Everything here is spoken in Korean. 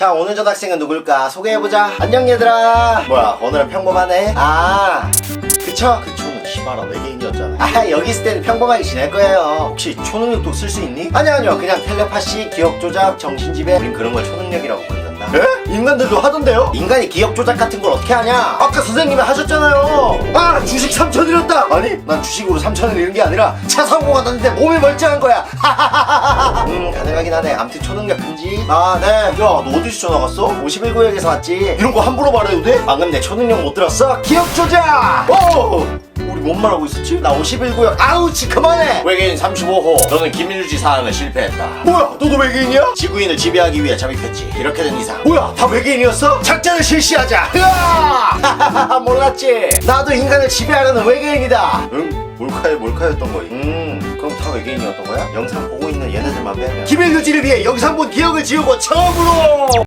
자 오늘 전 학생은 누굴까? 소개해보자. 안녕 얘들아. 뭐야 오늘은 평범하네? 아. 그쵸? 그 초는 시바라 외계인이었잖아. 아 여기 있을 때는 평범하게 지낼 거예요. 혹시 초능력도 쓸 수 있니? 아니요 아니요. 그냥 텔레파시 기억 조작 정신지배. 우린 그런 걸 초능력이라고 부른다. 에? 인간들도 하던데요? 인간이 기억 조작 같은 걸 어떻게 하냐? 아까 선생님이 하셨잖아요. 아 주식 3천 잃었다. 아니 난 주식으로 3천을 잃은 게 아니라 차 사고가 났는데 몸이 멀쩡한 거야. 음 가능하 긴 하네. 암튼 초능력 금지. 아네야너 어디서 전화 왔어? 51구역에서 왔지. 이런 거 함부로 말해도 돼? 방금 내 초능력 못 들었어? 기억 조작! 오 우리 뭔 말하고 있었지? 나 51구역. 아우치 그만해! 외계인 35호. 너는 김일지 사안을 실패했다. 뭐야? 너도 외계인이야? 지구인을 지배하기 위해 잠입했지. 이렇게 된 이상. 뭐야? 다 외계인이었어? 작전을 실시하자. 으아! 몰랐지? 나도 인간을 지배하려는 외계인이다. 응? 몰카에 몰카였던 거임. 음 다 외계인이었던 거야? 영상 보고 있는 얘네들만 빼면 김일 유지를 위해 영상 본 기억을 지우고 처음으로